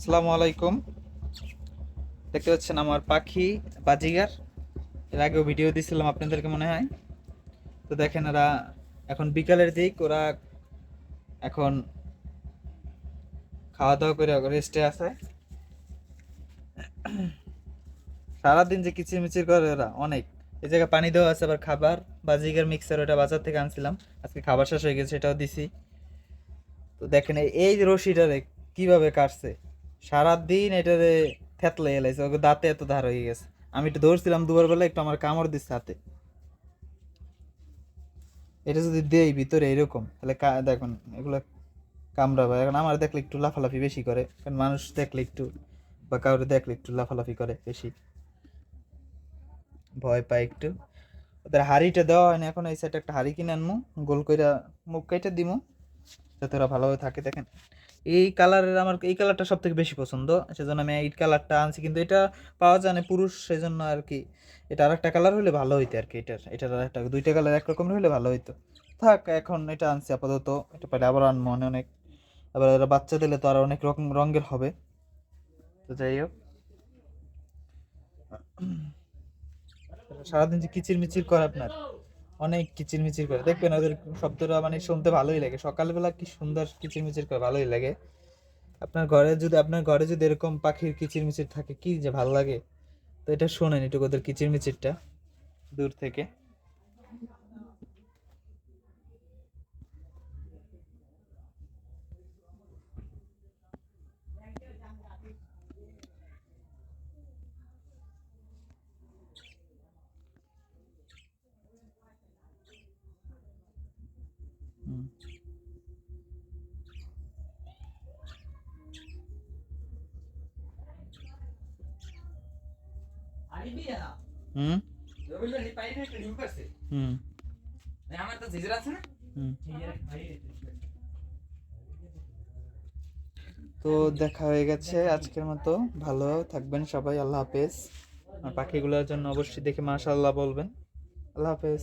আসসালামু আলাইকুম। দেখতে পাচ্ছেন আমার পাখি বাজিগার। এর আগেও ভিডিও দিছিলাম, আপনাদেরকে মনে হয়? তো দেখেন এরা এখন বিকালের দিক, ওরা এখন খাওয়া দাওয়া করে রেস্টে আছে। সারাদিন যে কিচিরমিচির করে ওরা, অনেক। এই জায়গায় পানি দেওয়া আছে, আবার খাবার। বাজিগার মিক্সার ওটা বাজার থেকে আনছিলাম। আজকে খাবার শেষ হয়ে গেছে এটাও দিছি। তো দেখেন এই রশিটারে কীভাবে কাটছে? সারাদিন এটারে থেতলে এলাইছে ওকে দাঁতে এত ধার হয়ে গেছে। আমি একটু ধরছিলাম দুবার বেলা একটু আমার কামড় দিচ্ছে হাতে। এটা যদি দেই ভিতরে এরকম, তাহলে দেখুন এগুলো কামড়াবে এখন আমার দেখলে একটু লাফালাফি বেশি করে, কারণ মানুষ দেখলে একটু বা কাউরে দেখলে একটু লাফালাফি করে বেশি। ভয় পায় একটু। ওদের হাড়িটা দেওয়া হয় না এখন এই সাইডে একটা হাড়ি কিনে আনমু, গোল কইরা মুখ কেটে দিমু, যাতে ওরা ভালোভাবে থাকে, দেখেন। এই কালারের আমার, এই কালারটা সব থেকে বেশি পছন্দ। সেজন্য আমি এই কালারটা আনছি। কিন্তু এটা পাওয়া যায় না পুরুষ, সেজন্য আর কি। এটা আর একটা কালার হলে ভালো হইতো আর কি এটার। এটার আর একটা দুইটা কালার একরকমের হলে ভালো হইতো। থাক, এখন এটা আনছি আপাতত। এটা পরে আবার আনব মনে অনেক। আবার ওরা বাচ্চা দিলে তো আর অনেক রকম রঙের হবে। তো যাই হোক। সারাদিন যে কিচির মিচির করে আপনার। অনেক কিচিরমিচির করে। দেখবেন ওদের শব্দটা মানে শুনতে ভালোই লাগে। সকালবেলা কি সুন্দর কিচিরমিচির করে ভালোই লাগে। আপনার ঘরে যদি, আপনার ঘরে যদি এরকম পাখির কিচিরমিচির থাকে, কি যে ভালো লাগে। তো এটা শোনেন এটুকু ওদের কিচিরমিচিরটা। দূর থেকে। হুম। হুম। হুম আমার তো জিজর আছে না? তো দেখা হয়ে গেছে আজকের মতো। ভালো থাকবেন সবাই আল্লাহ হাফেজ। আর পাখিগুলোর জন্য অবশ্যই দেখে মাশাআল্লাহ বলবেন। আল্লাহ হাফেজ।